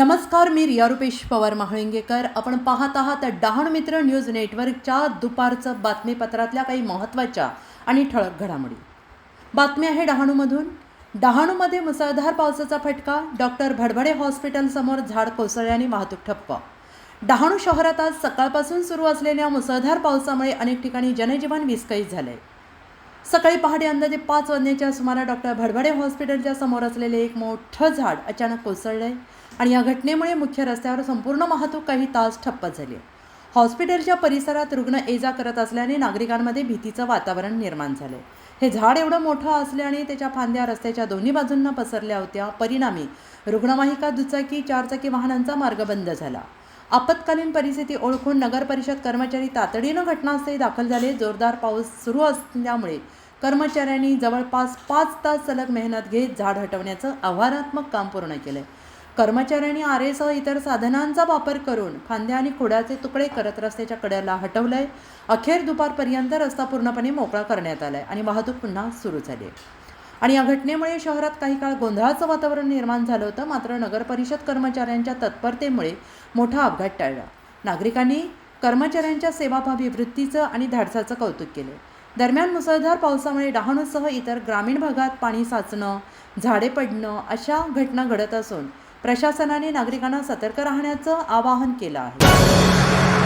नमस्कार मी रिया रुपेश पवार महाळिंगेकर. आपण पाहत आहात डहाणू मित्र न्यूज नेटवर्कच्या दुपारचं बातमीपत्रातल्या काही महत्त्वाच्या आणि ठळक घडामोडी. बातमी आहे डहाणूमधून. डहाणूमध्ये मुसळधार पावसाचा फटका. डॉक्टर भडभडे हॉस्पिटलसमोर झाड कोसळल्याने वाहतूक ठप्प. डहाणू शहरात आज सकाळपासून सुरू असलेल्या मुसळधार पावसामुळे अनेक ठिकाणी जनजीवन विस्कळीत झाले सकाळी पहाटे अंदाजे पाच वाजण्याच्या सुमारास डॉक्टर भडभडे हॉस्पिटलच्या समोर असलेले एक मोठं झाड अचानक कोसळलंय आणि या घटनेमुळे मुख्य रस्त्यावर संपूर्ण वाहतूक काही तास ठप्प झाली. हॉस्पिटलच्या परिसरात रुग्ण ये जा करत असल्याने नागरिकांमध्ये भीतीचं वातावरण निर्माण झालं. हे झाड एवढं मोठं असल्याने त्याच्या फांद्या रस्त्याच्या दोन्ही बाजूंना पसरल्या होत्या परिणामी रुग्णवाहिका दुचाकी चारचाकी वाहनांचा मार्ग बंद झाला. आपत्कालीन परिस्थिती ओळखून नगर परिषद कर्मचारी तातडीनं घटनास्थळी दाखल झाले. जोरदार पाऊस सुरू असल्यामुळे कर्मचाऱ्यांनी जवळपास पाच तास सलग मेहनत घेत झाड हटवण्याचं आव्हानात्मक काम पूर्ण केलंय. कर्मचाऱ्यांनी आरेसह इतर साधनांचा वापर करून फांद्या आणि खोड्याचे तुकडे करत रस्त्याच्या कड्याला हटवलंय. अखेर दुपारपर्यंत रस्ता पूर्णपणे मोकळा करण्यात आलाय आणि वाहतूक पुन्हा सुरू झाली आहे. आणि या घटनेमुळे शहरात काही काळ गोंधळाचं वातावरण निर्माण झालं होतं. मात्र नगरपरिषद कर्मचाऱ्यांच्या तत्परतेमुळे मोठा अपघात टळला. नागरिकांनी कर्मचाऱ्यांच्या सेवाभावी वृत्तीचं आणि धाडसाचं कौतुक केले. दरम्यान मुसळधार पावसामुळे डहाणूसह इतर ग्रामीण भागात पाणी साचणं झाडे पडणं अशा घटना घडत असून प्रशासनाने नागरिकांना सतर्क राहण्याचं आवाहन केलं आहे.